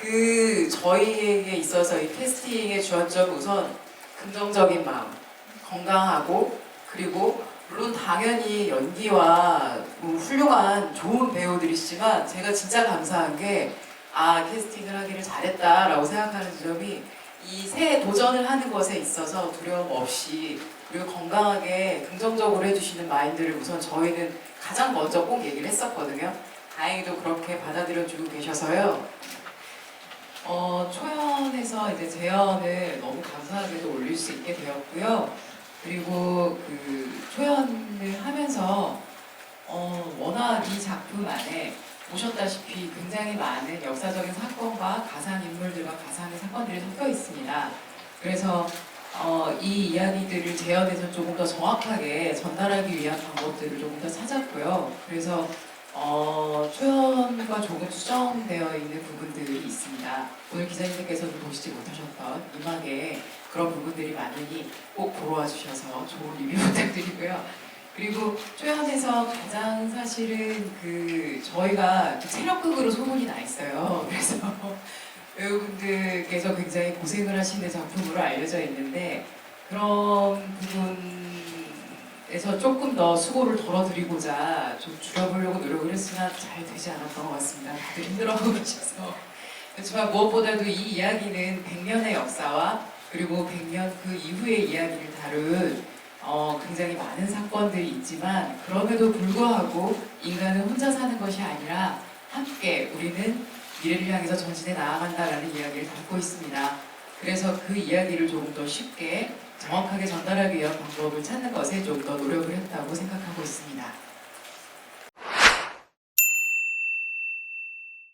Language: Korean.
그 저희에게 있어서 이 캐스팅의 주안점 우선 긍정적인 마음, 건강하고 그리고 물론 당연히 연기와 뭐 훌륭한 좋은 배우들이시지만 제가 진짜 감사한 게 아 캐스팅을 하기를 잘했다라고 생각하는 지점이 이 새 도전을 하는 것에 있어서 두려움 없이 그리고 건강하게 긍정적으로 해주시는 마인드를 우선 저희는 가장 먼저 꼭 얘기를 했었거든요. 다행히도 그렇게 받아들여주고 계셔서요. 이제 재연을 너무 감사하게도 올릴 수 있게 되었고요. 그리고 그 초연을 하면서 어, 워낙 이 작품 안에 보셨다시피 굉장히 많은 역사적인 사건과 가상 인물들과 가상의 사건들이 섞여 있습니다. 그래서 어, 이 이야기들을 재현해서 조금 더 정확하게 전달하기 위한 방법들을 조금 더 찾았고요. 그래서 어, 초연 과 조금 수정되어 있는 부분들이 있습니다. 오늘 기자님들께서도 보시지 못하셨던 이막에 그런 부분들이 많으니 꼭 보러 와주셔서 좋은 리뷰 부탁드리고요. 그리고 초연에서 가장 사실은 그 저희가 그 체력극으로 소문이 나 있어요. 그래서 배우분들께서 굉장히 고생을 하시는 작품으로 알려져 있는데 그런 부분 에서 조금 더 수고를 덜어드리고자 좀 줄여보려고 노력을 했으나 잘 되지 않았던 것 같습니다. 다들 힘들어하고 계셔서 그렇지만 무엇보다도 이 이야기는 100년의 역사와 그리고 100년 그 이후의 이야기를 다룬 어, 굉장히 많은 사건들이 있지만 그럼에도 불구하고 인간은 혼자 사는 것이 아니라 함께 우리는 미래를 향해서 전진해 나아간다라는 이야기를 담고 있습니다. 그래서 그 이야기를 조금 더 쉽게 정확하게 전달하기 위한 방법을 찾는 것에 좀 더 노력을 했다고 생각하고 있습니다.